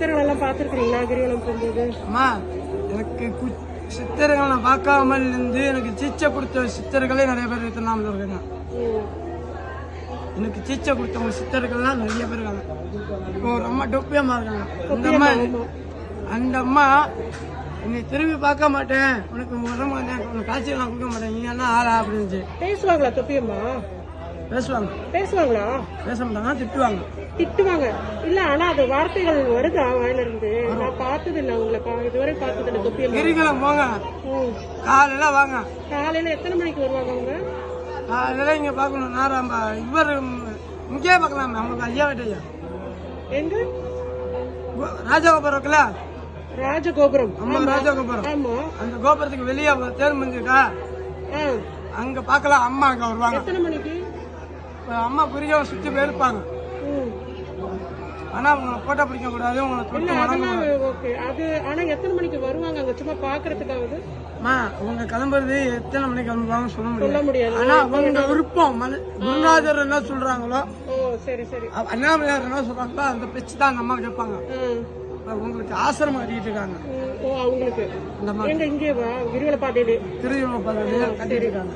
சித்தர்கள் எல்லாம் பார்த்துருக்கீங்களா கிரிவலம் போகும்போது? அம்மா எனக்கு நான் பார்க்காமல் இருந்து எனக்கு சிச்சை கொடுத்த சித்தர்களே நிறைய பேர் திருவண்ணாமலை இருக்காங்க. எனக்கு சிச்சை கொடுத்தவங்க சித்தர்கள்லாம் நிறைய பேர் இருக்காங்க. இப்போ ஒரு அம்மா டொப்பியம்மா இருக்காங்க. அந்த அம்மா அந்த அம்மா என்னை திரும்பி பார்க்க மாட்டேன். உனக்கு வர மாட்டேன் உனக்கு காட்சி நான் கொடுக்க மாட்டேன். நீ என்ன ஆளா அப்படின்னு பேசுவாங்களா தொப்பியம்மா பேசுவாங்க. பேசுவாங்களா? பேச மாட்டாங்க திட்டுவாங்க. திட்டுவாங்க. இல்ல ஆனா அது வார்த்தைகள் வருதா வாயில இருந்து நான் பார்த்தது இல்ல உங்களை இதுவரை பார்த்தது இல்ல தொப்பியம்மா கிரிக்கலம் போங்க. காலையில வாங்க. காலையில எத்தனை மணிக்கு வருவாங்க அவங்க? காலையில இங்க பார்க்கணும். நாராம்பா இவர் முக்கிய பார்க்கலாம். அவங்க ஐயா வீட்டு ஐயா எங்க ராஜகோபுரம் இருக்குல்ல? ராஜகோபுரம். அம்மா ராஜகோபுரம். ஆமா. அந்த கோபுரத்துக்கு வெளியே தேர் மந்திருக்கா ஆ. அங்க பார்க்கலாம். அம்மா அங்க வருவாங்க. எத்தனை மணிக்கு? அம்மா பிடிக்க சுத்தி போயிருப்பாங்க. ஆனா உங்களை போட்டோ பிடிக்க கூடாது உங்களை தொட்டு ஓகே அது ஆனா எத்தனை மணிக்கு வருவாங்க அங்க? சும்மா பாக்குறதுக்காவது அம்மா உங்க கிளம்புறது எத்தனை மணிக்கு கிளம்புவாங்க சொல்ல சொல்ல முடியாது. முடியாது. ஆனா உங்க விருப்பம். குருநாதர் என்ன சொல்றாங்களோ ஓ சரி சரி. அண்ணாமலையார் என்ன சொல்றாங்களோ அந்த பேச்சு தான் அந்த அம்மா கேட்பாங்க. உங்களுக்கு ஆசிரமம் கட்டிட்டு இருக்காங்க. ஓ அவங்களுக்கு. இந்த எங்க இங்கே வா கிரிவல பாதையிலே திருவிழா கட்டிட்டு இருக்காங்க.